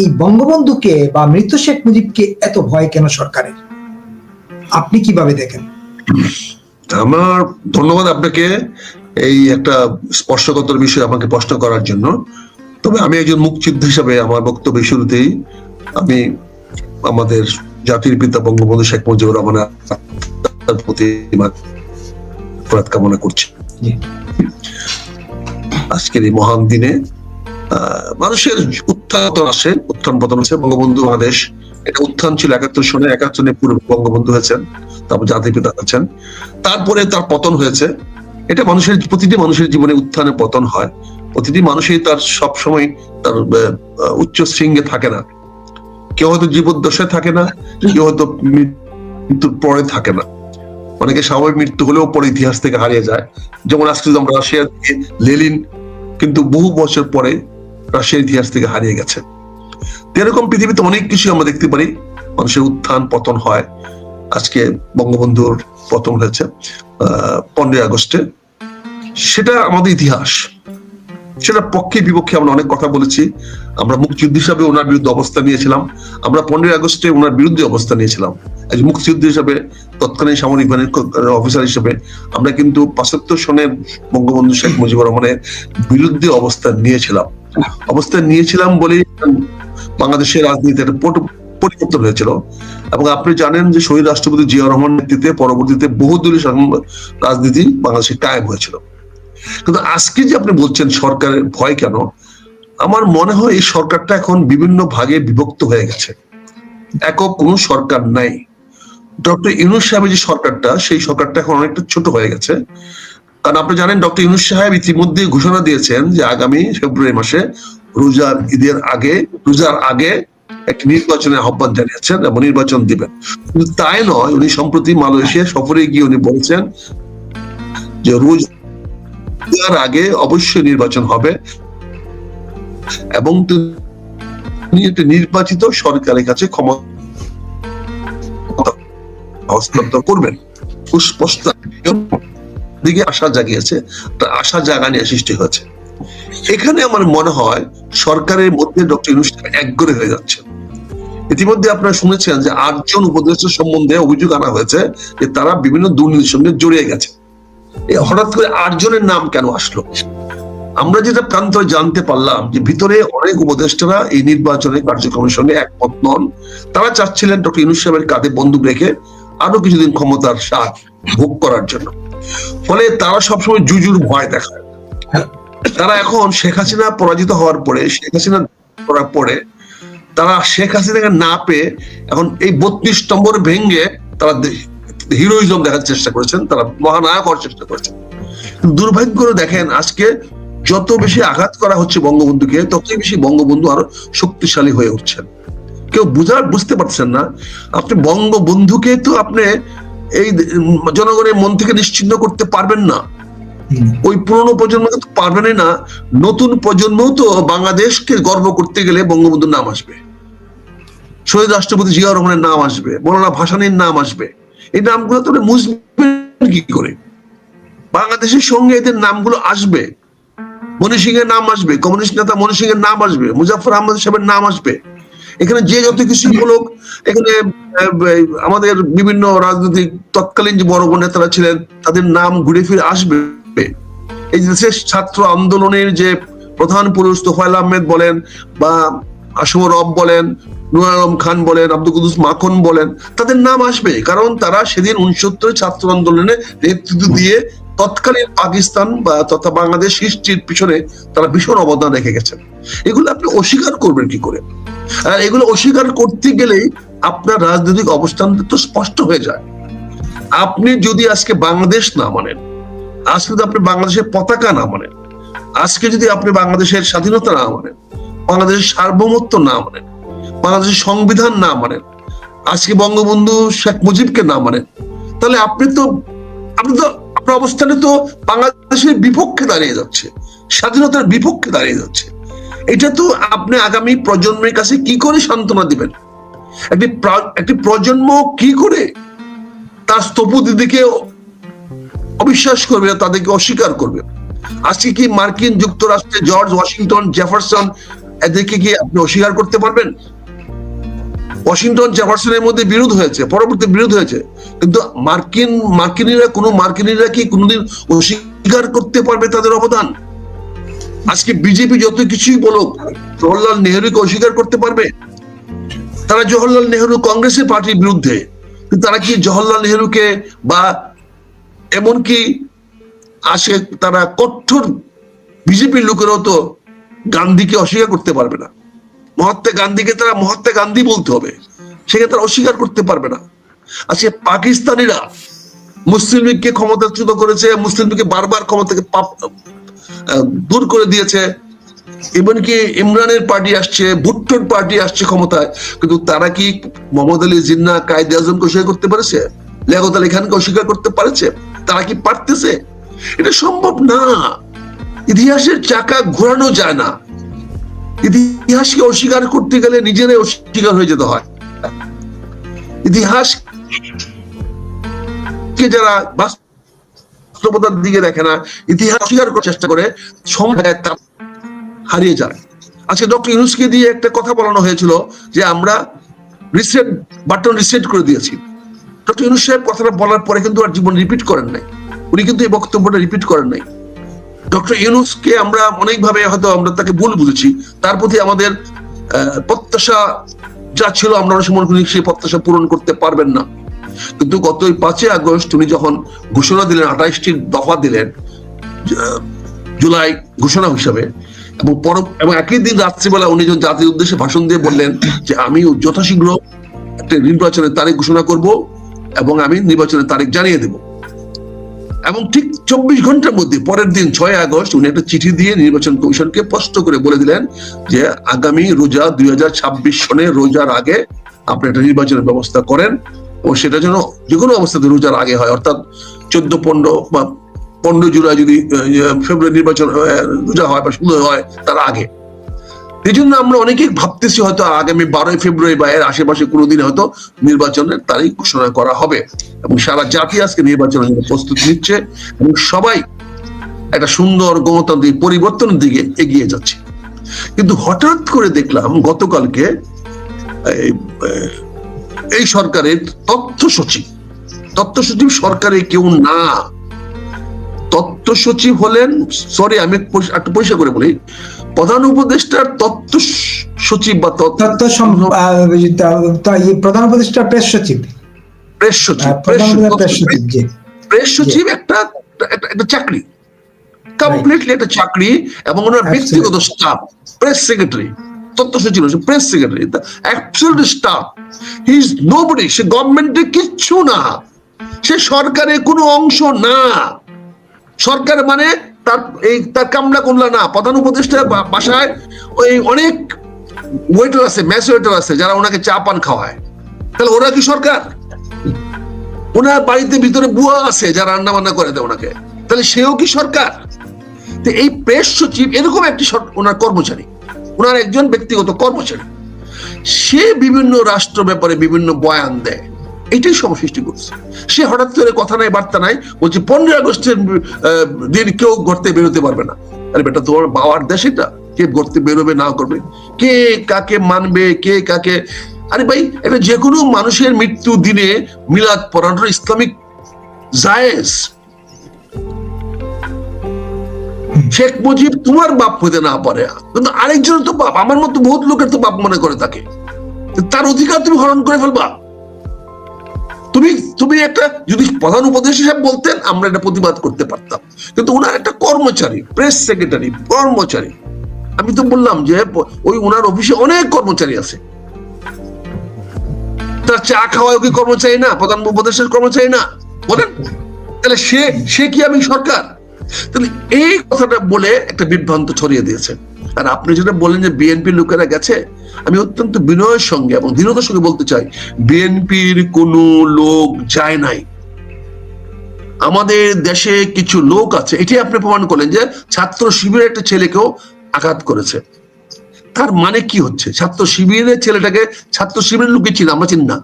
এই বঙ্গবন্ধুকে বা মৃত শেখ মুজিবকে এত ভয় কেন সরকারের? আপনি কীভাবে দেখেন? আমার ধন্যবাদ আপনাকে এই একটা স্পর্শকাতর বিষয় আমাকে প্রশ্ন করার জন্য। তবে আমি একজন মুক্তিযুদ্ধ হিসাবে আমার বক্তব্য শুরুতেই আমি আমাদের জাতির পিতা বঙ্গবন্ধু শেখ মুজিবুর রহমানের প্রতি কামনা করছি। আজকের এই মহান দিনে মানুষের উত্থান আসে, উত্থান পতন আছে বঙ্গবন্ধু বাংলাদেশ এটা উত্থান ছিল একাত্তর সনে, একাত্তরে পূর্বে বঙ্গবন্ধু হয়েছেন, তারপর জাতির পিতা আছেন তারপরে তার পতন হয়েছে। এটা মানুষের, প্রতিটি মানুষের জীবনে উত্থানে পতন হয়। প্রতিটি মানুষই তার সব সময় তার উচ্চ শৃঙ্গে থাকে না। কেউ হয়তো জীবদ্দশায় থাকে না, কেউ হয়তো মৃত্যুর পরে থাকে না। অনেকে স্বাভাবিক মৃত্যু হলেও পরে ইতিহাস থেকে হারিয়ে যায়। যেমন আজকে আমরা রাশিয়া লেলিন কিন্তু বহু বছর পরে রাশিয়ার ইতিহাস থেকে হারিয়ে গেছে। এরকম পৃথিবীতে অনেক কিছু আমরা দেখতে পারি। মানুষের উত্থান, পতন হয়। আজকে বঙ্গবন্ধুর পতন হয়েছে, আহ, পনেরোই আগস্টে। সেটা আমাদের ইতিহাস। সেটা পক্ষে বিপক্ষে আমরা অনেক কথা বলেছি। আমরা মুক্তিযুদ্ধ হিসাবে ওনার বিরুদ্ধে অবস্থান নিয়েছিলাম। আমরা পনেরোই আগস্টে ওনার বিরুদ্ধে অবস্থান নিয়েছিলাম। একজন মুক্তিযুদ্ধ হিসাবে, তৎকালীন সামরিক বাহিনীর অফিসার হিসেবে আমরা কিন্তু পাঁচাত্তর সনের বঙ্গবন্ধু শেখ মুজিবুর রহমানের বিরুদ্ধে অবস্থান নিয়েছিলাম। অবস্থান নিয়েছিলাম বলেই বাংলাদেশের রাজনীতিতে একটা পরিবর্তন হয়েছিল। এবং আপনি জানেন যে শহীদ রাষ্ট্রপতি জিয়া রহমান নেতৃত্বে পরবর্তীতে বহুদলীয় রাজনীতি বাংলাদেশে কায়েম হয়েছিল। কিন্তু আজকে যে আপনি বলছেন সরকারের ভয় কেন, আমার মনে হয় এই সরকারটা এখন বিভিন্ন ভাগে বিভক্ত হয়ে গেছে। একক কোনো সরকার নাই। ডক্টর ইউনুস সাহেবের যে সরকারটা, সেই সরকারটা এখন অনেকটা ছোট হয়ে গেছে। কারণ আপনি জানেন, ডক্টর ইউনুস সাহেব ইতিমধ্যে ঘোষণা দিয়েছেন যে আগামী ফেব্রুয়ারি মাসে রোজার ঈদের আগে, রোজার আগে একটি নির্বাচনের আহ্বান জানিয়েছেন এবং নির্বাচন দিবেন। কিন্তু তাই নয়, উনি সম্প্রতি মালয়েশিয়া সফরে গিয়ে উনি বলছেন যে রোজ রোজার আগে অবশ্যই নির্বাচন হবে এবং তিনি একটি নির্বাচিত সরকারের কাছে ক্ষমতা হস্তান্তর করবেন। সুস্পষ্ট দিকে আশা জাগিয়েছে, একটা আশা জাগানিয়া সৃষ্টি হয়েছে। এখানে আমার মনে হয় সরকারের মধ্যে ডক্টর ইউনুস একগরে হয়ে যাচ্ছে। ইতিমধ্যে আপনারা শুনেছেন যে আটজন উপদেষ্টা সম্বন্ধে অভিযোগ আনা হয়েছে যে তারা বিভিন্ন দুর্নীতির সঙ্গে জড়িয়ে গেছে। হঠাৎ করে আটজনের নাম কেন আসলো? আমরা যেটা প্রান্ত জানতে পারলাম যে ভিতরে অনেক উপদেষ্টারা এই নির্বাচনের কার্যক্রমের সঙ্গে একমত নন। তারা চাচ্ছিলেন ডক্টর ইউনুস সাহেবের কাঁধে বন্দুক রেখে আরও কিছুদিন ক্ষমতার স্বাদ ভোগ করার জন্য। ফলে তারা সবসময় জুজুর ভয় দেখায়। তারা এখন শেখ হাসিনা পরাজিত হওয়ার পরে, শেখ হাসিনা করার পরে তারা শেখ হাসিনাকে না পেয়ে এখন এই বত্রিশ নম্বর ভেঙ্গে তারা হিরোইজম দেখার চেষ্টা করেছেন, তারা মহানায়ক হওয়ার চেষ্টা করেছেন। দুর্ভাগ্য দেখেন, আজকে যত বেশি আঘাত করা হচ্ছে বঙ্গবন্ধুকে, ততই বেশি বঙ্গবন্ধু আরও শক্তিশালী হয়ে উঠছেন। কেউ বুঝার বুঝতে পারছেন না, আপনি বঙ্গবন্ধুকে তো আপনি এই জনগণের মন থেকে নিশ্চিন্ন করতে পারবেন না। ওই পুরনো প্রজন্মকে তো পারবেনই না, নতুন প্রজন্ম তো বাংলাদেশকে গর্ব করতে গেলে বঙ্গবন্ধুর নাম আসবে। শহীদ রাষ্ট্রপতি জিয়া রহমানের নাম আসবে, মৌলানা ভাসানীর নাম আসবে। এই নামগুলো তো মুসবেন কি করে? বাংলাদেশের সঙ্গে এদের নামগুলো আসবে। মনি সিং এর নাম আসবে, কমিউনিস্ট নেতা মনি সিং এর নাম আসবে মুজাফর আহমদ সাহেবের নাম আসবে। এখানে যে যত কিছু বলুক, এখানে আমাদের বিভিন্ন রাজনৈতিক তৎকালীন যে বড় বড় নেতারা ছিলেন, তাদের নাম ঘুরে ফিরে আসবে। এই দেশের ছাত্র আন্দোলনের যে প্রধান পুরুষ তোফায়েল আহমেদ বলেন বা আসম রব বলেন নুর খান বলেন, আব্দুল কুদুস মাখন বলেন, তাদের নাম আসবে কারণ তারা সেদিন উনসত্তর ছাত্র আন্দোলনে নেতৃত্ব দিয়ে তৎকালীন পাকিস্তান বা তথা বাংলাদেশ সৃষ্টির পিছনে তারা ভীষণ অবদান রেখে গেছেন। এগুলো আপনি অস্বীকার করবেন কি করে? আর এগুলো অস্বীকার করতে গেলেই আপনার রাজনৈতিক অবস্থান তো স্পষ্ট হয়ে যায়। আপনি যদি আজকে বাংলাদেশ না মানেন, আজকে যদি আপনি বাংলাদেশের পতাকা না মানেন, আজকে যদি আপনি বাংলাদেশের স্বাধীনতা না মানেন, বাংলাদেশের সার্বভৌমত্ব না মানেন বাংলাদেশের সংবিধান না মানেন। আজকে বঙ্গবন্ধু শেখ মুজিবকে না মানেন। তাহলে আপনি তো আপনি তো আপনার অবস্থানে তো বাংলাদেশের বিপক্ষে দাঁড়িয়ে যাচ্ছে। স্বাধীনতার বিপক্ষে দাঁড়িয়ে যাচ্ছে। এটা তো আপনি আগামী প্রজন্মের কাছে কি করে সান্ত্বনা দিবেন? একটি একটি প্রজন্ম কি করে তার স্থপতিদিকে অবিশ্বাস করবে তাদেরকে অস্বীকার করবে? আজকে কি মার্কিন যুক্তরাষ্ট্রে জর্জ ওয়াশিংটন জেফারসন এদেরকে কি আপনি অস্বীকার করতে পারবেন? ওয়াশিংটন জেফারসনের মধ্যে বিরোধ হয়েছে পরবর্তী বিরোধ হয়েছে। কিন্তু মার্কিন, মার্কিনীরা, কোনো মার্কিনীরা কি কোনোদিন অস্বীকার করতে পারবে তাদের অবদান? আজকে বিজেপি যত কিছুই বলুক, জওহরলাল নেহরুকে অস্বীকার করতে পারবে? তারা জওহরলাল নেহরু কংগ্রেসের পার্টির বিরুদ্ধে। তারা কি জওহরলাল নেহরুকে বা এমনকি আসে তারা কঠোর বিজেপির লোকেরাও তো গান্ধীকে অস্বীকার করতে পারবে না? মহাত্মা গান্ধীকে তারা মহাত্মা গান্ধী বলতে হবে। সেকে তারা অস্বীকার করতে পারবে না। আজকে পাকিস্তানিরা মুসলিম লীগকে ক্ষমতাচ্যুত করেছে, মুসলিম লীগকে বারবার ক্ষমতা থেকে দূর করে দিয়েছে। এমনকি ইমরানের পার্টি আসছে, ভুট্টোর পার্টি আসছে ক্ষমতায়। কিন্তু তারা কি মোহাম্মদ আলী জিন্না, কায়দ আজমকে অস্বীকার করতে পেরেছে? লিয়াকত আলী খানকে অস্বীকার করতে পারেছে? তারা কি পারতেছে? এটা সম্ভব না। ইতিহাসের চাকা ঘোরানো যায় না। ইতিহাসকে অস্বীকার করতে গেলে নিজেরাই অস্বীকার হয়ে যেতে হয়। ইতিহাস কে যারা বাস্তবতার দিকে দেখে না, ইতিহাস অস্বীকার করার চেষ্টা করে, সময় হারিয়ে যায়। আজকে ডক্টর ইউনুসকে দিয়ে একটা কথা বলানো হয়েছিল যে আমরা রিসেট বাটন রিসেট করে দিয়েছি। ডক্টর ইউনুস সাহেব কথাটা বলার পরে কিন্তু আর জীবন রিপিট করেন নাই। উনি কিন্তু এই বক্তব্যটা রিপিট করেন নাই। ডক্টর ইউনুসকে আমরা অনেকভাবে হয়তো আমরা তাকে ভুল বুঝেছি। তার প্রতি আমাদের প্রত্যাশা যা ছিল আমরা অনেক সময় সেই প্রত্যাশা পূরণ করতে পারবেন না। কিন্তু গত এই পাঁচই আগস্ট উনি যখন ঘোষণা দিলেন, আঠাইশটি দফা দিলেন জুলাই ঘোষণা হিসাবে, এবং পর, এবং একই দিন রাত্রিবেলা উনি যখন জাতির উদ্দেশ্যে ভাষণ দিয়ে বললেন যে আমি যথাশীঘ্র একটা নির্বাচনের তারিখ ঘোষণা করব এবং আমি নির্বাচনের তারিখ জানিয়ে দেব। এবং ঠিক চব্বিশ ঘণ্টার মধ্যে, পরের দিন ছয় আগস্ট, উনি একটা চিঠি দিয়ে নির্বাচন কমিশনকে স্পষ্ট করে বলে দিলেন যে আগামী রোজা দুই হাজার ছাব্বিশ সনে রোজার আগে আপনি একটা নির্বাচনের ব্যবস্থা করেন ও সেটা যেন যে কোনো অবস্থাতে রোজার আগে হয়। অর্থাৎ চোদ্দ, পনেরো বা পনেরো জুলাই যদি ফেব্রুয়ারি নির্বাচন রোজা হয় বা শুরু হয় তার আগে। এই জন্য আমরা অনেকেই ভাবতেছি হয়তো আগামী বারোই ফেব্রুয়ারি বা এর আশেপাশে কোনোদিন হয়তো নির্বাচনের তারিখ ঘোষণা করা হবে। এবং সারা জাতি আজকে নির্বাচনের জন্য প্রস্তুতি নিচ্ছে এবং সবাই একটা সুন্দর গণতান্ত্রিক পরিবর্তনের দিকে এগিয়ে যাচ্ছে। কিন্তু হঠাৎ করে দেখলাম গতকালকে এই, সরকারের তথ্য সচিব তথ্য সচিব সরকারে কেউ না। তথ্য সচিব হলেন সরি আমি একটু পরিষ্কার করে বলি প্রধান উপদেষ্টার তথ্য সচিব বা তথ্য ইয়ে প্রধান উপদেষ্টা প্রেস সচিব। প্রেস সচিব প্রেস উপদেষ্টা প্রেস সচিব একটা একটা- চাকরি। কমপ্লিটলি একটা চাকরি এবং ওনার. ব্যক্তিগত স্টাফ প্রেস সেক্রেটারি তথ্য সচিব press secretary absolute staff he is nobody সে গভর্নমেন্টের কিচ্ছু না। সে সরকারের কোনো অংশ না। সরকার মানে তার এই তার কামলা কুমলা না, প্রধান উপদেষ্টা বাসায় ওই অনেক ওয়েটার আছে ম্যাস ওয়েটার আছে, যারা ওনাকে চা পান খাওয়ায়। তাহলে ওরা কি সরকার? ওনার বাড়িতে ভিতরে বুয়া আছে যারা রান্না বান্না করে দেয় ওনাকে। তাহলে সেও কি সরকার? তো এই প্রেস সচিব, এরকম একটি ওনার কর্মচারী। ওনার একজন ব্যক্তিগত কর্মচারী। সে বিভিন্ন রাষ্ট্র ব্যাপারে বিভিন্ন বয়ান দেয়। এটাই সৃষ্টি করছে। সে হঠাৎ করে কথা নাই, বার্তা নাই, বলছে পনেরো আগস্টের দিন কেউ ঘরতে বেরোতে পারবে না। আরে বেটা, তোমার বাবার দেশ এটা? কে ঘরতে বেরোবে, না করবে? কে কাকে মানবে, কে কাকে? আরে ভাই, এটা যে কোনো মানুষের মৃত্যু দিনে মিলাদ পড়ানোর ইসলামিক জায়েজ। শেখ মুজিব তোমার বাপ হতে না পারে। কিন্তু আরেকজন তো বাপ, আমার মতো বহুত লোকের তো বাপ মনে করে তাকে তার অধিকার তুমি হরণ করে ফেলবা। তুমি তুমি একটা, যদি প্রধান উপদেশ হিসাবে বলতেন, আমরা এটা প্রতিবাদ করতে পারতাম। কিন্তু ওনার একটা কর্মচারী প্রেস সেক্রেটারি কর্মচারী। আমি তো বললাম যে, ওই ওনার অফিসে অনেক কর্মচারী আছে। তার চা খাওয়াও কি কর্মচারী না? প্রধান উপদেশের কর্মচারী না? বলেন। তাহলে সে সে কি আমি সরকার? তাহলে এই কথাটা বলে একটা বিভ্রান্ত ছড়িয়ে দিয়েছে। আর আপনি যেটা বলেন যে বিএনপি লোকেরা গেছে আমি অত্যন্ত বিনয়ের সঙ্গে এবং দৃঢ়তার সঙ্গে বলতে চাই, বিএনপির কোনো লোক যায় নাই। আমাদের দেশে কিছু লোক আছে এটি আপনি প্রমাণ করলেন যে ছাত্র শিবিরের একটা ছেলেকেও আঘাত করেছে। তার মানে কি হচ্ছে? ছাত্র শিবিরের ছেলেটাকে ছাত্র শিবিরের লোকে চিনি, আমরা চিনি না।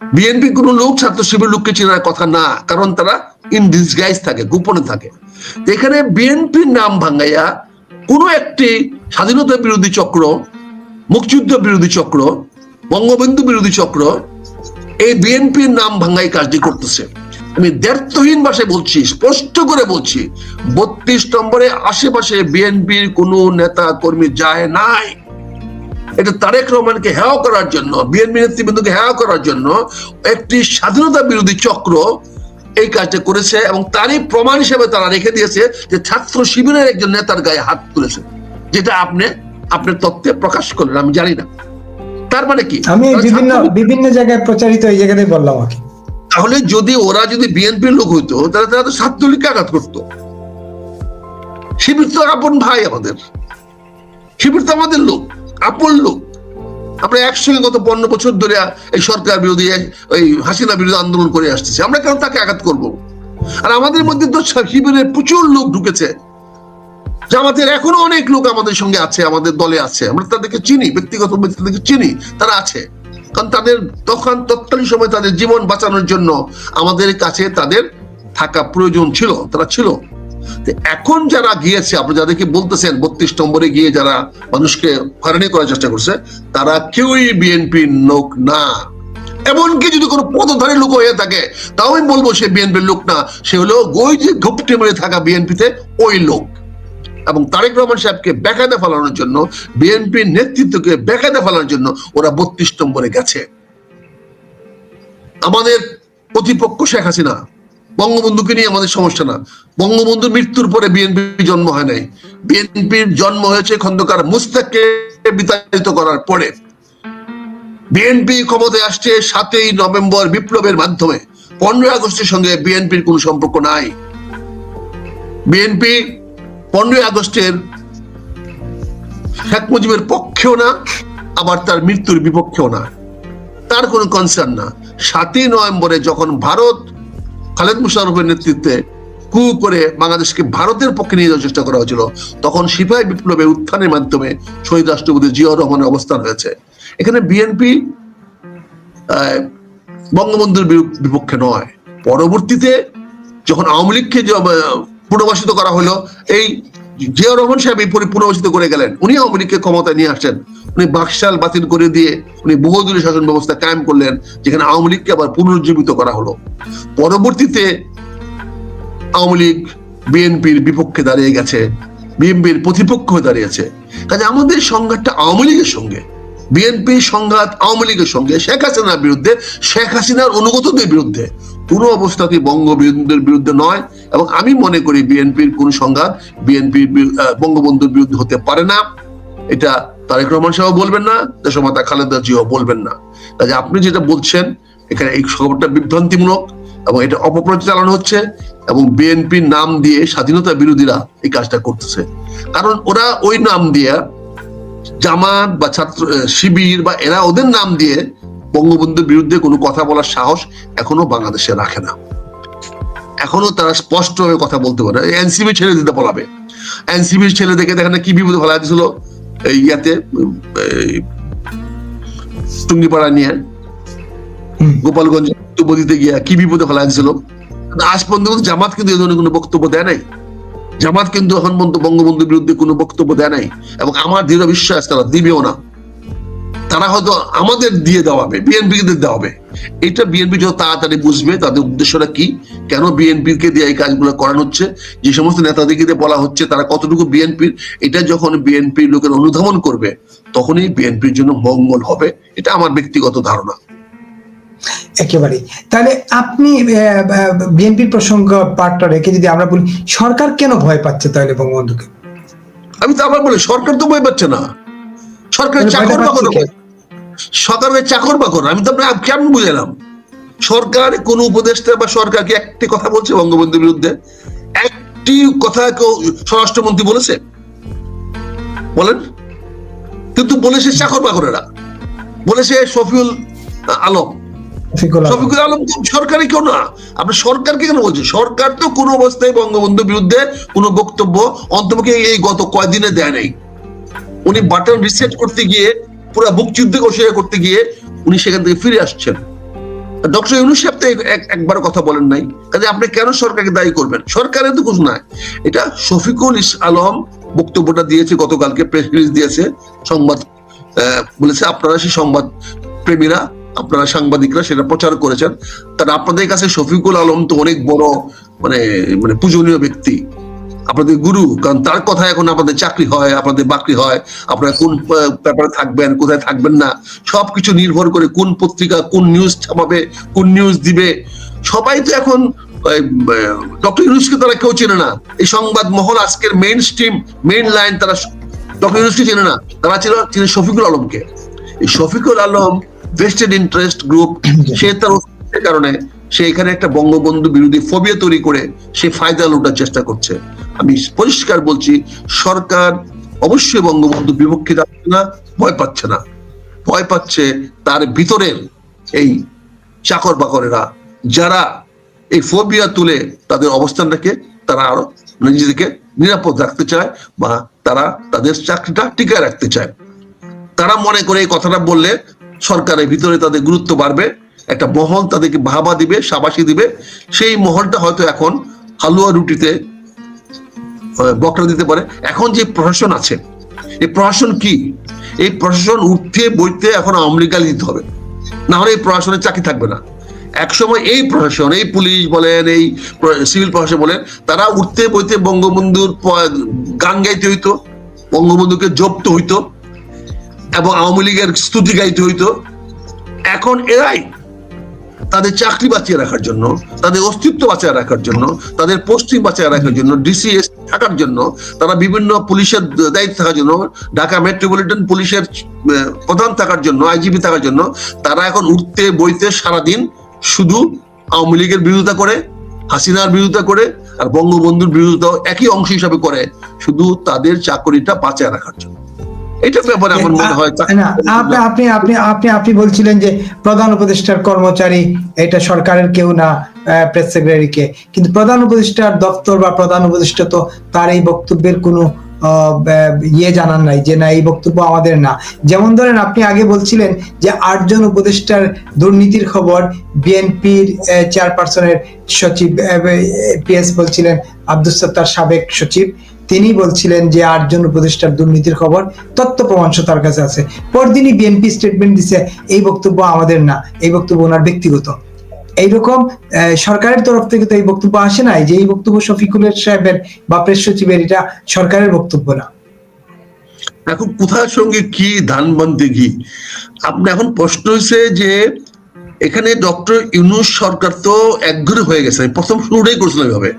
বিএনপি কোন লোক ছাত্র শিবির লোককে চেনার কথা না, কারণ তারা ইন ডিসগাইজ থাকে, গোপনে থাকে। এখানে বিএনপির নাম ভাঙ্গাইয়া কোনো একটি স্বাধীনতা বিরোধী চক্র মুক্তিযুদ্ধ বিরোধী চক্র, বঙ্গবন্ধু বিরোধী চক্র, এই বিএনপির নাম ভাঙ্গাই কাজটি করতেছে। আমি দ্ব্যর্থহীন ভাষায় বলছি, স্পষ্ট করে বলছি, বত্রিশ নম্বরে আশেপাশে বিএনপির কোন নেতা কর্মী যায় নাই। এটা তারেক রহমানকে হেয় করার জন্য, বিএনপি নেতৃবৃন্দকে হেয় করার জন্য একটি স্বাধীনতা বিরোধী চক্র এই কাজটা করেছে এবং তারই প্রমাণ হিসেবে তারা রেখে দিয়েছে যে ছাত্র শিবিরের একজন নেতার গায়ে হাত তুলেছে। যেটা আপনি আপনার তথ্যে প্রকাশ করলেন আমি জানি না। তার মানে কি? আমি বিভিন্ন বিভিন্ন জায়গায় প্রচারিত এই জায়গাতেই বললাম আর তাহলে যদি ওরা যদি বিএনপির লোক হইতো তাহলে তারা তো ছাত্রলীগকে আঘাত করতো। শিবির তো আপন ভাই আমাদের। শিবির তো আমাদের লোক আপন লোক। আমরা একসঙ্গে গত পনেরো বছর ধরে এই সরকার বিরোধী ওই হাসিনা বিরোধী আন্দোলন করে আসতেছি। আমরা কেন তাকে আঘাত করব? আর আমাদের মধ্যে তো শিবিরের প্রচুর লোক ঢুকেছে। জামাতের এখনও অনেক লোক আমাদের সঙ্গে আছে, আমাদের দলে আছে। আমরা তাদেরকে চিনি, ব্যক্তিগত তাদেরকে চিনি, তারা আছে। কারণ তাদের তখন তৎকালীন সময় তাদের জীবন বাঁচানোর জন্য আমাদের কাছে তাদের থাকা প্রয়োজন ছিল, তারা ছিল। এখন যারা গিয়েছে আপনি যাদেরকে বলতেছেন, বত্রিশ নম্বরে গিয়ে যারা মানুষকে হয়রানি করার চেষ্টা করছে, তারা কেউই বিএনপির লোক না। এমনকি যদি কোনো পদধারী লোক হয়ে থাকে, তাও আমি বলব সে বিএনপির লোক না, সে হলো ওই যে ঘুপটে মেরে থাকা বিএনপিতে ওই লোক। এবং তারেক রহমান সাহেবকে বেকায়দা ফেলানোর জন্য, বিএনপির নেতৃত্বকে বেকায়দা ফেলানোর জন্য ওরা বত্রিশ নম্বরে গেছে। আমাদের প্রতিপক্ষ শেখ হাসিনা, বঙ্গবন্ধুকে নিয়ে আমাদের সমস্যা না। বঙ্গবন্ধুর মৃত্যুর পরে বিএনপি জন্ম হয় নাই। বিএনপির জন্ম হয়েছে খন্দকার মুস্তাককে বিতাড়িত করার পরে। বিএনপি ক্ষমতায় আসছে সাতই নভেম্বর বিপ্লবের মাধ্যমে। পনেরোই আগস্টের সঙ্গে বিএনপির কোনো সম্পর্ক নাই। বিএনপি পনেরোই আগস্টের শেখ মুজিবের পক্ষেও না, আবার তার মৃত্যুর বিপক্ষেও না। তার কোনো কনসার্ন না। সাতই নভেম্বরে যখন ভারত খালেদ মুশারফের নেতৃত্বে কু করে বাংলাদেশকে ভারতের পক্ষে নিয়ে যাওয়ার চেষ্টা করা হয়েছিল, তখন সিপাহী বিপ্লবের উত্থানের মাধ্যমে শহীদ রাষ্ট্রপতি জিয়াউর রহমানের অবস্থান হয়েছে। এখানে বিএনপি বঙ্গবন্ধুর বিপক্ষে নয়। পরবর্তীতে যখন আওয়ামী লীগকে পুনর্বাসিত করা হলো। এই জিয়াউর রহমান সাহেব এই পুনর্বাসিত করে গেলেন। উনি আওয়ামী লীগকে ক্ষমতায় নিয়ে আসছেন। উনি বাকশাল বাতিল করে দিয়ে উনি বহুদলীয় শাসন ব্যবস্থা কায়েম করলেন, যেখানে আওয়ামী লীগকে আবার পুনরুজ্জীবিত করা হলো। পরবর্তীতে আওয়ামী লীগ বিএনপির বিপক্ষে দাঁড়িয়ে গেছে, বিএনপির প্রতিপক্ষ হয়ে দাঁড়িয়েছে। কাজে আমাদের সংঘাতটা আওয়ামী লীগের সঙ্গে। বিএনপির সংঘাত আওয়ামী লীগের সঙ্গে, শেখ হাসিনার বিরুদ্ধে, শেখ হাসিনার অনুগতদের বিরুদ্ধে। কোনো অবস্থাতেই বঙ্গবন্ধুর বিরুদ্ধে নয়? এবং আমি মনে করি বিএনপির কোন সংঘাত বিএনপির বঙ্গবন্ধুর বিরুদ্ধে হতে পারে না। এটা তারেক রহমান সাহেব বলবেন না, দেশমাতা খালেদা জিও বলবেন না। কাজে আপনি যেটা বলছেন, এখানে এই খবরটা বিভ্রান্তিমূলক এবং এটা অপপ্রচার চালানো হচ্ছে এবং বিএনপির নাম দিয়ে স্বাধীনতা বিরোধীরা এই কাজটা করতেছে। কারণ ওরা ওই নাম দিয়ে জামাত বা ছাত্র শিবির বা এরা ওদের নাম দিয়ে বঙ্গবন্ধুর বিরুদ্ধে কোনো কথা বলার সাহস এখনও বাংলাদেশে রাখে না। এখনও তারা স্পষ্টভাবে কথা বলতে পারে। এনসিবি ছেড়ে দিতে বলাবে। এনসিবির ছেলে দেখে দেখেন কি বিপদে ফেলা দিয়েছিল এই ইয়াতে টুঙ্গিপাড়া নিয়ে। গোপালগঞ্জ বক্তব্য দিতে গিয়া কি বিপদে ফেলা দিয়েছিল আজ পর্যন্ত জামাত কিন্তু এই ধরনের কোনো বক্তব্য দেয় নাই। জামাত কিন্তু এখন পর্যন্ত বঙ্গবন্ধুর বিরুদ্ধে কোনো বক্তব্য দেয় নাই। এবং আমার দৃঢ় বিশ্বাস, তারা দিবেও না। তারা হয়তো আমাদের দিয়ে দেওয়া হবে বিএনপি কে দেওয়া হবে এটা বিএনপি যত তাড়াতাড়ি বুঝবে, তাদের উদ্দেশ্যটা কি? কেন বিএনপি কে দিয়ে এই কাজগুলো করানো হচ্ছে? যে সমস্ত নেতাদেরকে বলা হচ্ছে, তারা কতটুকু বিএনপির? এটা যখন বিএনপির লোকের অনুধাবন করবে, তখনই বিএনপির জন্য মঙ্গল হবে। এটা আমার ব্যক্তিগত ধারণা। একেবারে তাহলে আপনি বিএনপির প্রসঙ্গ পার্টটা রেখে যদি আমরা বলি সরকার কেন ভয় পাচ্ছে তাহলে বঙ্গবন্ধুকে? আমি তো আবার বলি সরকার তো ভয় পাচ্ছে না। সরকারের চাকর বাকর সরকারের চাকর বাকর আমি তো আপনার কেমন বুঝালাম? সরকার কোন উপদেষ্টা বা সরকার কি একটি কথা বলছে বঙ্গবন্ধুর বিরুদ্ধে? একটি কথা কেউ স্বরাষ্ট্রমন্ত্রী বলেছে? বলেন। কিন্তু বলেছে চাকর বাকরেরা বলেছে শফিউল আলম। শফিকুল আলম কেউ না। আপনি সরকারকে কেন বলছেন? সরকার তো কোনো অবস্থায় বঙ্গবন্ধুর বিরুদ্ধে কোনো বক্তব্য এই গত কয়দিনে দেয় নাই। উনি বাটন রিসেট করতে গিয়ে, পুরো করতে গিয়ে উনি সেখান থেকে ফিরে আসছেন। ডক্টর ইউনুস সাহেব তো এক- এক- একবার কথা বলেন নাই। কাজে আপনি কেন সরকারকে দায়ী করবেন? সরকারের তো কিছু নাই। এটা শফিকুল আলম বক্তব্যটা দিয়েছে, গতকালকে প্রেস রিলিজ দিয়েছে। সংবাদ বলেছে আপনারা সেই সংবাদ প্রেমীরা আপনারা সাংবাদিকরা সেটা প্রচার করেছেন। তার আপনাদের কাছে শফিকুল আলম তো অনেক বড় মানে মানে পূজনীয় ব্যক্তি। আপনাদের গুরু, কারণ তার কথা এখন আপনাদের চাকরি হয়, আপনাদের বাকরি হয়, আপনারা কোন পেপারে থাকবেন, কোথায় থাকবেন না, সবকিছু নির্ভর করে কোন পত্রিকা, কোন নিউজ ছাপাবে, কোন নিউজ দিবে। সবাই তো এখন ডক্টর ইউনুসকে তারা কেউ চেনে না। এই সংবাদ মহল আজকের মেইন স্ট্রিম মেইন লাইন তারা ডক্টর ইউনুসকে চেনে না। তারা চিনে শফিকুল আলমকে। এই Shafiqul Alam vested interest group সে তার কারণে সে এখানে একটা বঙ্গবন্ধু বিরোধী ফোবিয়া তৈরি করে সে ফায়দা লুটার চেষ্টা করছে। আমি পরিষ্কার বলছি সরকার অবশ্যই বঙ্গবন্ধু বিপক্ষে যাচ্ছে না ভয় পাচ্ছে না। ভয় পাচ্ছে তার ভিতরের এই চাকর বাকরেরা যারা এই ফোবিয়া তুলে তাদের অবস্থানটাকে তারা আরও নিজেদেরকে নিরাপদ রাখতে চায় বা তারা তাদের চাকরিটা টিকায় রাখতে চায়। তারা মনে করে এই কথাটা বললে সরকারের ভিতরে তাদের গুরুত্ব বাড়বে, একটা মহল তাদেরকে ভাবা দিবে, সাবাসী দিবে। সেই মহলটা হয়তো এখন হালুয়া রুটিতে বকরা দিতে পারে। এখন যে প্রশাসন আছে, এই প্রশাসন কি? এই প্রশাসন উঠতে, বইতে এখন আওয়ামী দিতে হবে। না হলে এই প্রশাসনের চাকরি থাকবে না। একসময় এই প্রশাসন, এই পুলিশ বলেন, এই সিভিল প্রশাসন বলেন, তারা উঠতে, বইতে বঙ্গবন্ধুর গান গাইতে হইতো, বঙ্গবন্ধুকে জপ্ত হইতো। এবং আওয়ামী লীগের স্তুতি গাইতে হইতো। এখন এরাই তাদের চাকরি বাঁচিয়ে রাখার জন্য, তাদের অস্তিত্ব বাঁচিয়ে রাখার জন্য, তাদের পোস্টিং বাঁচিয়ে রাখার জন্য ডিসিএস থাকার জন্য, তারা বিভিন্ন পুলিশের দায়িত্ব থাকার জন্য, ঢাকা মেট্রোপলিটন পুলিশের প্রধান থাকার জন্য, আইজিপি থাকার জন্য, তারা এখন উঠতে, বইতে সারাদিন শুধু আওয়ামী লীগের বিরোধিতা করে, হাসিনার বিরোধিতা করে, আর বঙ্গবন্ধুর বিরোধিতাও একই অংশ হিসাবে করে, শুধু তাদের চাকরিটা বাঁচিয়ে রাখার জন্য। এটার ব্যাপারে আমার মনে হয় না আপনি আপনি আপনি আপনি আপনি বলছিলেন যে প্রধান উপদেষ্টার কর্মচারী এটা সরকারের কেউ না প্রেস সেক্রেটারিকে কিন্তু প্রধান উপদেষ্টার দপ্তর বা প্রধান উপদেষ্টা তো তার এই বক্তব্যের কোনো ইয়ে জানান নাই যে না এই বক্তব্য আমাদের না। যেমন ধরেন আপনি আগে বলছিলেন যে আটজন উপদেষ্টার দুর্নীতির খবর বিএনপির চেয়ারপারসনের সচিব পিএস বলছিলেন আব্দুল সত্তার সাবেক সচিব। তিনি বলছিলেন যে আটজন উপদেষ্টার দুর্নীতির খবর তথ্য প্রমাণ তার কাছে আছে। পরদিনই বিএনপি স্টেটমেন্ট দিছে, এই বক্তব্য আমাদের না, এই বক্তব্য ওনার ব্যক্তিগত। এইরকম সরকারের তরফ থেকে তো এই বক্তব্য আসে নাই যে এই বক্তব্য শফিকুলের সাহেবের বা প্রেস সচিবের এটা সরকারের বক্তব্য না। এখন কোথার সঙ্গে কি ধান বানতে কি আপনি এখন প্রশ্ন হয়েছে যে এখানে ডক্টর ইউনুস সরকার তো একঘরে হয়ে গেছে, প্রথম শুরুটাই করছিলাম এভাবে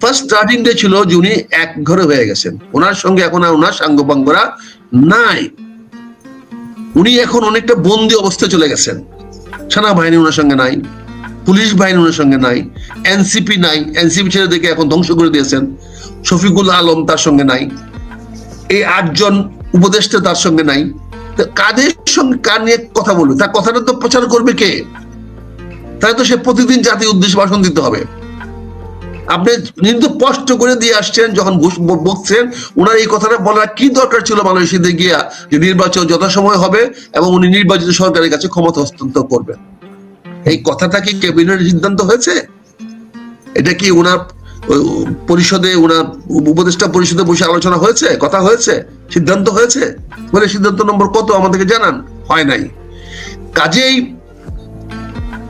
ফার্স্ট ছিল যে উনি এক ঘরে হয়ে গেছেন। ওনার সঙ্গে এখন আর ওনার নাই। উনি এখন অনেকটা বন্দি অবস্থায় চলে গেছেন। সেনাবাহিনী ওনার সঙ্গে নাই, পুলিশ বাহিনী ওনার সঙ্গে নাই এনসিপি নাই এনসিপি এখন ধ্বংস করে দিয়েছেন। শফিকুল আলম তার সঙ্গে নাই। এই আটজন উপদেষ্টা তার সঙ্গে নাই। কাদের সঙ্গে, কার নিয়ে কথা বলবে? তার কথাটা তো প্রচার করবে কে? তাহলে তো সে প্রতিদিন জাতির উদ্দেশ্যে ভাষণ দিতে হবে। আপনি কিন্তু স্পষ্ট করে দিয়ে আসছেন যখন বকছেন ওনার এই কথাটা বলার কি দরকার ছিল মালয়েশিয়াতে গিয়া যে নির্বাচন যথাসময় হবে এবং উনি নির্বাচিত সরকারের কাছে ক্ষমতা হস্তান্তর করবেন? এই কথাটা কি ক্যাবিনেটের সিদ্ধান্ত হয়েছে? এটা কি ওনার পরিষদে ওনার উপদেষ্টা পরিষদে বসে আলোচনা হয়েছে? কথা হয়েছে? সিদ্ধান্ত হয়েছে? বলে সিদ্ধান্ত নম্বর কত আমাদেরকে জানান? হয় নাই। কাজেই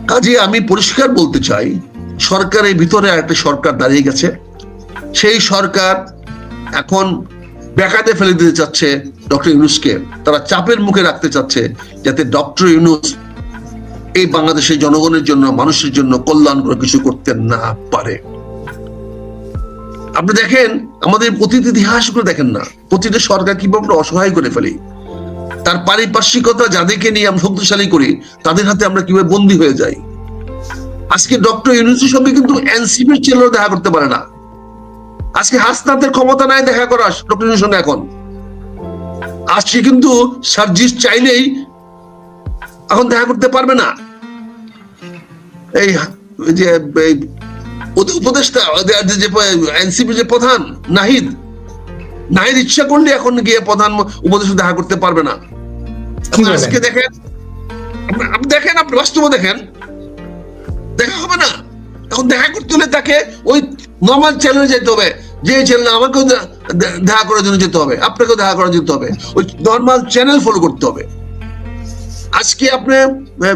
কাজে আমি পরিষ্কার বলতে চাই সরকারের ভিতরে একটা সরকার দাঁড়িয়ে গেছে। সেই সরকার এখন বেকাতে ফেলে দিতে চাচ্ছে ডক্টর ইউনুসকে। তারা চাপের মুখে রাখতে চাচ্ছে যাতে ডক্টর ইউনুস এই বাংলাদেশের জনগণের জন্য, মানুষের জন্য কল্যাণ কল্যাণকর কিছু করতে না পারে। আপনি দেখেন, আমাদের অতীত ইতিহাসগুলো দেখেন না। প্রতিটা সরকার কীভাবে আমরা অসহায় করে ফেলি? তার পারিপার্শ্বিকতা যাদেরকে নিয়ে আমরা শক্তিশালী করি, তাদের হাতে আমরা কীভাবে বন্দী হয়ে যাই? আজকে ডক্টর ইউনুসের সঙ্গে কিন্তু এনসিপির ছেলেরা দেখা করতে পারে না। আজকে হাসনাতের ক্ষমতা নাই দেখা করা ডক্টর ইউনুসের সঙ্গে এখন। আজকে কিন্তু সার্জিস চাইলেই এখন দেখা করতে পারবে না। এই যে উপদেষ্টা যে- এনসিপি যে প্রধান নাহিদ নাহিদ ইচ্ছা করলে এখন গিয়ে প্রধান উপদেষ্টা দেখা করতে পারবে না। আজকে দেখেন দেখেন আপনি বাস্তবে দেখেন দেখা হবে না। এখন দেখা করতে হলে তাকে ওই নর্মাল চ্যানেলে যেতে হবে। যে চ্যানেল আমাকেও দেখা করার জন্য যেতে হবে। আপনাকেও দেখা করার যেতে হবে। ওই নর্মাল চ্যানেল ফলো করতে হবে। আজকে আপনি আহ,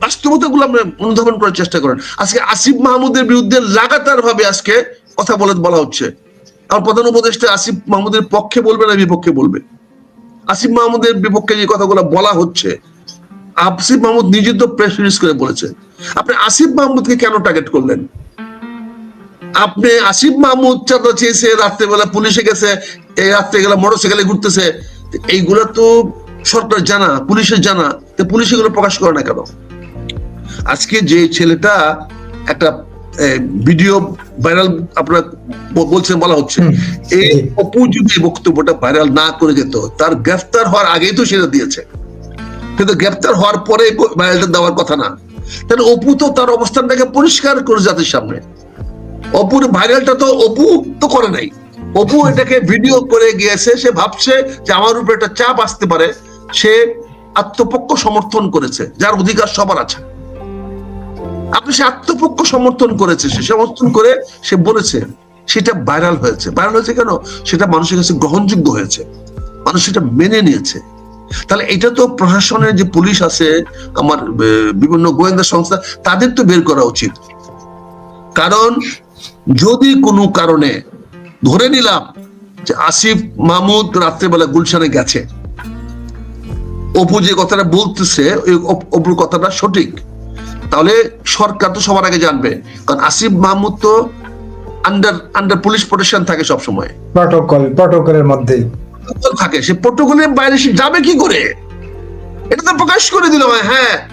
বাস্তবতাগুলো আপনি অনুধাবন করার চেষ্টা করেন। আজকে আসিফ মাহমুদের বিরুদ্ধে লাগাতার ভাবে আজকে কথা বলে বলা হচ্ছে। আর প্রধান উপদেষ্টা আসিফ মাহমুদের পক্ষে বলবে না বিপক্ষে বলবে। আসিফ মাহমুদের বিপক্ষে যে কথাগুলো বলা হচ্ছে আসিফ মাহমুদ নিজে তো প্রেস রিলিজ করে বলেছে। আপনি আসিফ মাহমুদকে কেন টার্গেট করলেন? আপনি আসিফ মাহমুদ চাঁদা চেয়েছে রাত্রেবেলা পুলিশে গেছে এই রাত্রে গেলে মোটরসাইকেলে ঘুরতেছে। এইগুলা তো সরকার জানা পুলিশের জানা। তো পুলিশ এগুলো প্রকাশ করে না কেন? আজকে যে ছেলেটা একটা ভিডিও ভাইরাল আপনার বলছেন বলা হচ্ছে এই। অপু যদি বক্তব্যটা ভাইরাল না করে যেত। তার গ্রেফতার হওয়ার আগেই তো সেটা দিয়েছে। কিন্তু গ্রেফতার হওয়ার পরে ভাইরালটা দেওয়ার কথা না। তাহলে অপু তো তার অবস্থানটাকে পরিষ্কার করে জাতির সামনে। অপুর ভাইরালটা তো অপু তো করে নাই। অপু এটাকে ভিডিও করে গিয়েছে, সে ভাবছে যে আমার উপরে একটা চাপ আসতে পারে। সে আত্মপক্ষ সমর্থন করেছে, যার অধিকার সবার আছে। আপনি সে আত্মপক্ষ সমর্থন করেছে, সে সমর্থন করে সে বলেছে, সেটা ভাইরাল হয়েছে। ভাইরাল হয়েছে কেন? সেটা মানুষের কাছে গ্রহণযোগ্য হয়েছে। মানুষ সেটা মেনে নিয়েছে। তাহলে এটা তো প্রশাসনের যে পুলিশ আছে, আমার বিভিন্ন গোয়েন্দা সংস্থা, তাদের তো বের করা উচিত। কারণ যদি কোনো কারণে, ধরে নিলাম যে আসিফ মাহমুদ রাত্রেবেলা গুলশানে গেছে, অপু যে কথাটা বলতেছে অপুর কথাটা সঠিক। তাহলে সরকার তো সবার আগে জানবে, কারণ আসিফ মাহমুদ তো আন্ডার আন্ডার পুলিশ প্রোটেকশন থাকে সব সময় প্রটোকল প্রটোকলের মধ্যেই। থাকে। সে প্রোটোকলের বাইরে সে যাবে কি করে? এটা তো প্রকাশ করে দিল হ্যাঁ।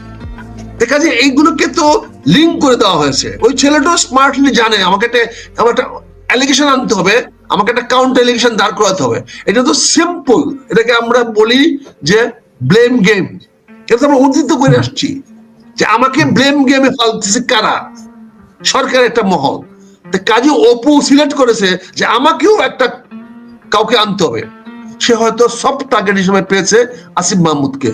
দেখা যায় এইগুলোকে তো লিঙ্ক করে দেওয়া হয়েছে। ওই ছেলেটাও স্মার্টলি জানে, আমাকে একটা, আমার একটা অ্যালিগেশন আনতে হবে, আমাকে একটা কাউন্টার অ্যালিগেশন দাঁড় করাতে হবে। এটা তো সিম্পল এটাকে আমরা বলি যে ব্লেম গেম এটা তো আমরা উদ্ধৃত করে আসছি যে আমাকে ব্লেম গেমে ফালতেছে কারা? সরকার একটা মহল। কাজে অপু সিলেক্ট করেছে যে আমাকেও একটা কাউকে আনতে হবে। সে হয়তো সব টার্গেট হিসেবে পেয়েছে আসিফ মাহমুদকে।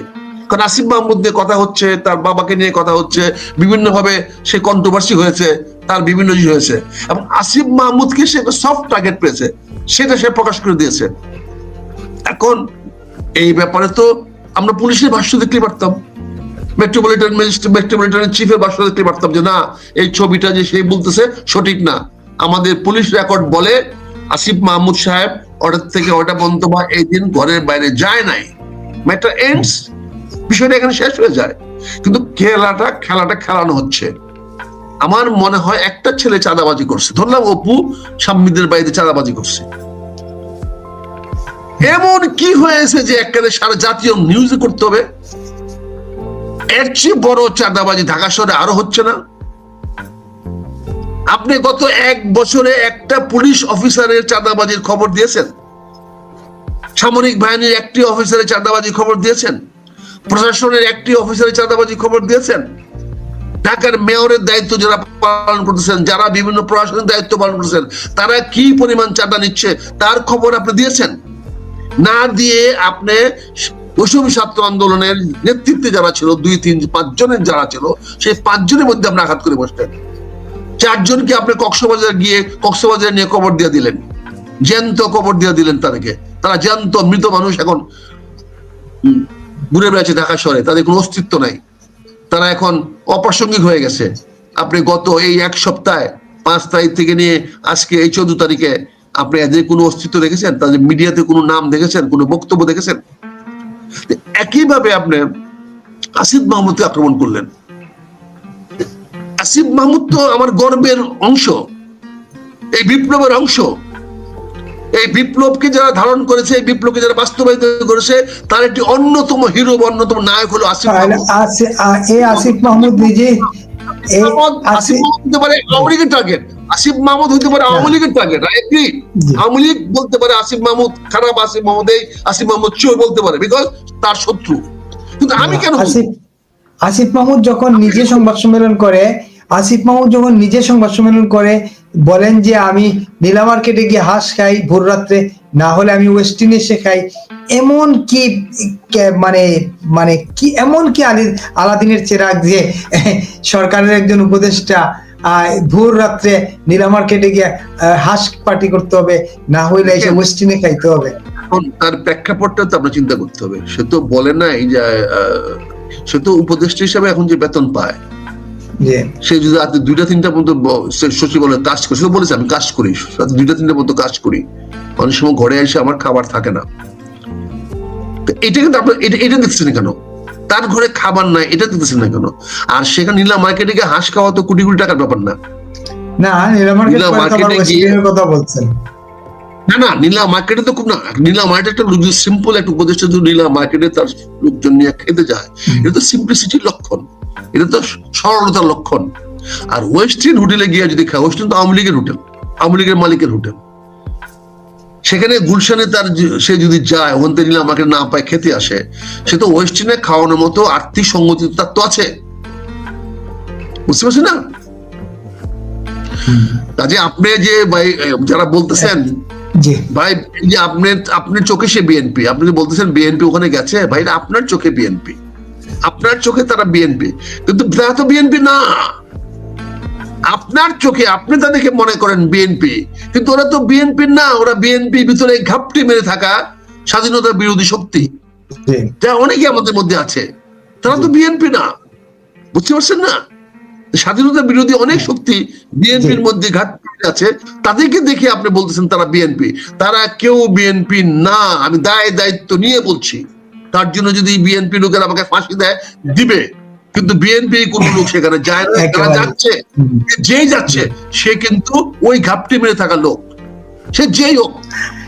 কারণ আসিফ মাহমুদ নিয়ে কথা হচ্ছে, তার বাবাকে নিয়ে কথা হচ্ছে বিভিন্ন ভাবে সে কন্ট্রোভার্সি হয়েছে, তার বিভিন্ন জিনিস হয়েছে। এবং আসিফ মাহমুদকে সে সফট টার্গেট পেয়েছে, সেটা সে প্রকাশ করে দিয়েছে। এখন এই ব্যাপারে তো আমরা পুলিশের ভাষ্য দেখতে পারতাম। মেট্রোপলিটন মেট্রোপলিটনের চিফের ভাষ্য দেখতে পারতাম যে না, এই ছবিটা যে সেই বলতেছে সঠিক না। আমাদের পুলিশ রেকর্ড বলে আসিফ মাহমুদ সাহেব অর্ডার থেকে অর্ডার পর্যন্ত বা এই দিন ঘরের বাইরে যায় নাই। ম্যাটার এন্ডস বিষয়টা এখানে শেষ হয়ে যায়। কিন্তু খেলাটা খেলাটা খেলানো হচ্ছে। আমার মনে হয় একটা ছেলে চাঁদাবাজি করছে। ধরলাম অপু সাম্মিদের বাইরে চাঁদাবাজি করছে। এমন কি হয়েছে যে একেবারে সারা জাতীয় নিউজে করতে হবে? এর চেয়ে বড় চাঁদাবাজি ঢাকা শহরে আরও হচ্ছে না। আপনি গত এক বছরে একটা পুলিশ অফিসারের চাঁদাবাজির খবর দিয়েছেন? সামরিক বাহিনীর একটি অফিসারের চাঁদাবাজির খবর দিয়েছেন? প্রশাসনের একটি অফিসারের চাঁদাবাজি খবর দিয়েছেন? ঢাকার মেয়রের দায়িত্ব যারা পালন করতেছেন, যারা বিভিন্ন প্রশাসনের দায়িত্ব পালন করতেছেন, তারা কি পরিমাণ চাঁদা নিচ্ছে, তার খবর আপনি দিয়েছেন? না দিয়ে আপনি বৈষম্য ছাত্র আন্দোলনের নেতৃত্বে যারা ছিল, দুই, তিন, পাঁচজনের যারা ছিল, সেই পাঁচজনের মধ্যে আপনি আঘাত করে বসলেন চারজনকে আপনি কক্সবাজার গিয়ে, কক্সবাজার নিয়ে কবর দিয়ে দিলেন। জ্যান্ত কবর দিয়ে দিলেন তাদেরকে। তারা জ্যান্ত, মৃত মানুষ এখন ঘুরে বেড়াচ্ছে ঢাকা শহরে। তাদের কোনো অস্তিত্ব নাই। তারা এখন অপ্রাসঙ্গিক হয়ে গেছে। আপনি গত এই এক সপ্তাহে, পাঁচ তারিখ থেকে নিয়ে আজকে এই চোদ্দ তারিখে, আপনি এদের কোনো অস্তিত্ব দেখেছেন? তাদের মিডিয়াতে কোনো নাম দেখেছেন? কোনো বক্তব্য দেখেছেন? একইভাবে আপনি আসিফ মাহমুদকে আক্রমণ করলেন। আসিফ মাহমুদ তো আমার গর্বের অংশ। এই বিপ্লবের অংশ। এই বিপ্লবকে যারা ধারণ করেছে এই বিপ্লবকে যারা বাস্তবায়িত করেছে তার একটি অন্যতম হিরো বা অন্যতম নায়ক হলো আসিফ আসিফ মাহমুদ নিজে আসিফ মাহমুদ পারে আওয়ামী লীগের টার্গেট আসিফ মাহমুদ হতে পারে আওয়ামী লীগের টার্গেট আই আওয়ামী লীগ বলতে পারে আসিফ মাহমুদ খারাপ আসিফ মাহমুদ এই আসিফ মাহমুদ চোর বলতে পারে বিকজ তার শত্রু। কিন্তু আমি কেন বলব? আসিফ মাহমুদ যখন নিজে সংবাদ সম্মেলন করে, আসিফ মাহমুদ যখন নিজে সংবাদ সম্মেলন করে, বলেন যে আমি নীলা মার্কেটে গিয়ে হাঁস খাই, ভোর রাত্রে না হলে আমি ওয়েস্ট ইন্ডিজে খাই। এমন কি মানে মানে কি, এমন কি আলি আলাদিনের চেরাগ যে সরকারের একজন উপদেষ্টা ভোর রাত্রে নীলা মার্কেটে গিয়ে হাঁস পার্টি করতে হবে, না হইলে এসে ওয়েস্ট ইন্ডিজে খাইতে হবে। তার প্রেক্ষাপটটা তো আমরা চিন্তা করতে হবে। সে তো বলে নাই যে সে তো উপদেষ্টা হিসাবে এখন যে বেতন পায় সে যদি রাতে দুইটা তিনটা পর্যন্ত সচিবালয়ে কাজ করে সে বলেছে আমি কাজ করি রাতে দুইটা তিনটা পর্যন্ত কাজ করি। অনেক সময় ঘরে এসে আমার খাবার থাকে না। এটা কিন্তু আপনার এটা এটা দেখছেন কেন? তার ঘরে খাবার নাই এটা দেখতেছেন না কেন? আর সেখানে নীলা মার্কেটে গিয়ে হাঁস খাওয়া তো কোটি কোটি টাকার ব্যাপার না। না নীলা মার্কেট কথা বলছেন। না না নীলা মার্কেটে তো খুব না নীলা মার্কেটে একটা সিম্পল একটা উপদেষ্টা যদি নীলা মার্কেটে তার লোকজন নিয়ে খেতে যায় এটা তো সিম্পলিসিটির লক্ষণ। এটা তো সরলতার লক্ষণ। আর হোটেলে গিয়ে যদি খায় তো আওয়ামী লীগের হোটেল আওয়ামী লীগের মালিকের হোটেল সেখানে গুলশানে তার সে যদি যায় ওখান থেকে নীলা মার্কেট না পায় খেতে আসে সে তো ওয়েস্টার্নে খাওয়ানোর মতো আর্থিক সঙ্গতি তার তো আছে। বুঝতে পারছেন না? কাজে আপনি যে ভাই যারা বলতেছেন জি। ভাই যে আপনার আপনার চোখে সে বিএনপি আপনি যে বলতেছেন বিএনপি ওখানে গেছে ভাই আপনার চোখে বিএনপি আপনার চোখে তারা বিএনপি কিন্তু তারা তো বিএনপি না। আপনার চোখে আপনি তাদেরকে মনে করেন বিএনপি কিন্তু ওরা তো বিএনপি না ওরা বিএনপি ভিতরে ঘাপটি মেরে থাকা স্বাধীনতা বিরোধী শক্তি। যা অনেকে আমাদের মধ্যে আছে। তারা তো বিএনপি না। বুঝতে পারছেন না? স্বাধীনতা বিরোধী অনেক শক্তি বিএনপির মধ্যে ঘাট আছে তাদেরকে দেখে আপনি বলতেছেন তারা বিএনপি। তারা কেউ বিএনপি না আমি দায় দায়িত্ব নিয়ে বলছি। তার জন্য যদি বিএনপি লোকের আমাকে ফাঁসি দেয় দিবে। কিন্তু বিএনপি কোন লোক সেখানে যায় না তারা যাচ্ছে। যেই যাচ্ছে সে কিন্তু ওই ঘাপটি মেরে থাকা লোক। সে যেই হোক।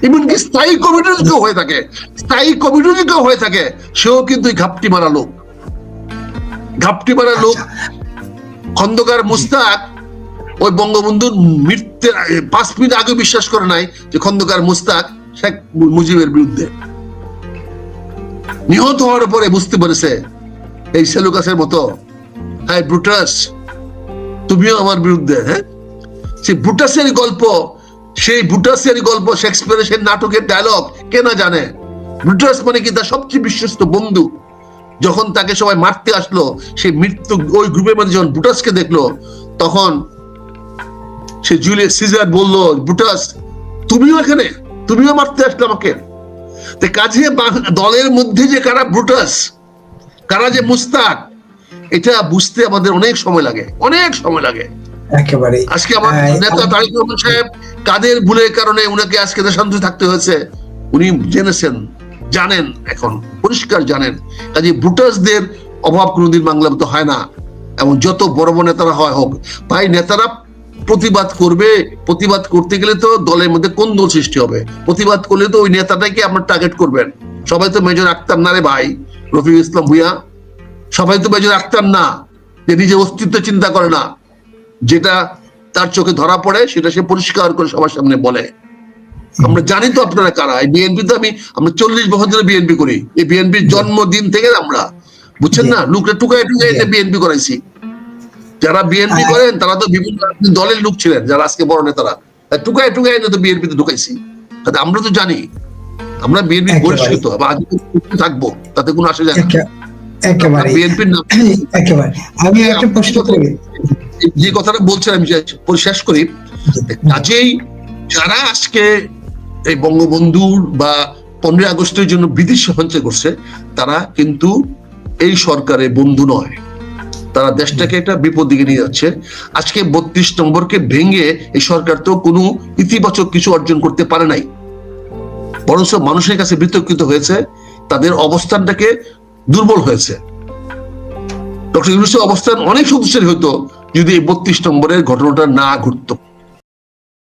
এমনকি স্থায়ী কমিটি কেউ হয়ে থাকে স্থায়ী কমিটি কেউ হয়ে থাকে সেও কিন্তু ঘাপটি মারা লোক। ঘাপটি মারা লোক খন্দকার মুস্তাক ওই বঙ্গবন্ধুর মৃত্যুর পাঁচ মিনিট আগে বিশ্বাস করে নাই যে খন্দকার মুস্তাক শেখ মুজিবের বিরুদ্ধে। নিহত হওয়ার পরে বুঝতে পেরেছে, এই সেলুকাসের মতো হ্যাঁ ব্রুটাস, তুমিও আমার বিরুদ্ধে হ্যাঁ? সেই ব্রুটাসের গল্প, সেই ব্রুটাসের গল্প শেক্সপিয়ারের সেই নাটকের ডায়লগ কে না জানে? ব্রুটাস মানে কি? তার সবচেয়ে বিশ্বস্ত বন্ধু। যখন তাকে সবাই মারতে আসলো সেই মৃত্যু ওই গ্রুপের মধ্যে যখন ব্রুটাসকে দেখল তখন সে জুলিয়াস সিজার বলল ব্রুটাস তুমিও এখানে? তুমিও মারতে আসলে আমাকে? তো কাজে দলের মধ্যে যে কারা ব্রুটাস কারা যে মুস্তাক এটা বুঝতে আমাদের অনেক সময় লাগে অনেক সময় লাগে। একেবারে। আজকে আমার হ্যাঁ, নেতা তারিক রহমান সাহেব কাদের ভুলের কারণে উনাকে আজকে দেশান্তরে থাকতে হয়েছে উনি জেনেছেন। জানেন এখন, পরিষ্কার জানেন। কাজে ব্রুটাসদের অভাব কোনোদিন বাংলা তো হয় না। এবং যত বড় বড় নেতারা হয় হোক ভাই নেতারা প্রতিবাদ করবে। প্রতিবাদ করতে গেলে তো দলের মধ্যে কোন দল সৃষ্টি হবে? প্রতিবাদ করলে তো ওই নেতাটাকে আপনার টার্গেট করবেন। সবাই তো মেজর আক্তার না রে ভাই, রফিক ইসলাম ভুইয়া। সবাই তো মেজর আক্তার না, যে নিজের অস্তিত্ব চিন্তা করে না। যেটা তার চোখে ধরা পড়ে, সেটা সে পরিষ্কার করে সবার সামনে বলে। আমরা জানি তো আপনারা কারা। এই বিএনপি তো আমি আমরা চল্লিশ বছর ধরে বিএনপি করি। এই বিএনপির জন্মদিন থেকে আমরা। বুঝছেন না? লুকটা টুকায় টুকায় বিএনপি করাইছি। যারা বিএনপি হ্যাঁ। করেন তারা তো বিভিন্ন দলের লোক ছিলেন যারা আজকে বড় নেতারা। টুকায় টুকায় তো বিএনপি তে ঢুকাইছি। তাতে আমরা তো জানি। আমরা বিএনপি একেবারে। পরিষ্কৃত বা আজ থাকব তাতে কোনো আসে যায় একেবারে। বিএনপির নাম একেবারে। আমি একটা প্রশ্ন করি। যে কথাটা বলছেন আমি শেষ করি। কাজেই যারা আজকে এই বঙ্গবন্ধুর বা পনেরোই আগস্টের জন্য বিদেশি সঞ্চয় করছে, তারা কিন্তু এই সরকারের বন্ধু নয়। তারা দেশটাকে একটা বিপদ দিকে নিয়ে যাচ্ছে। আজকে বত্রিশ নম্বরকে ভেঙে এই সরকার তো কোনো ইতিবাচক কিছু অর্জন করতে পারে নাই। বরঞ্চ মানুষের কাছে বিতর্কিত হয়েছে, তাদের অবস্থানটাকে দুর্বল হয়েছে। ডক্টর ইউনুসের অবস্থান অনেক শক্তিশালী হতো যদি এই বত্রিশ নম্বরের ঘটনাটা না ঘটতো।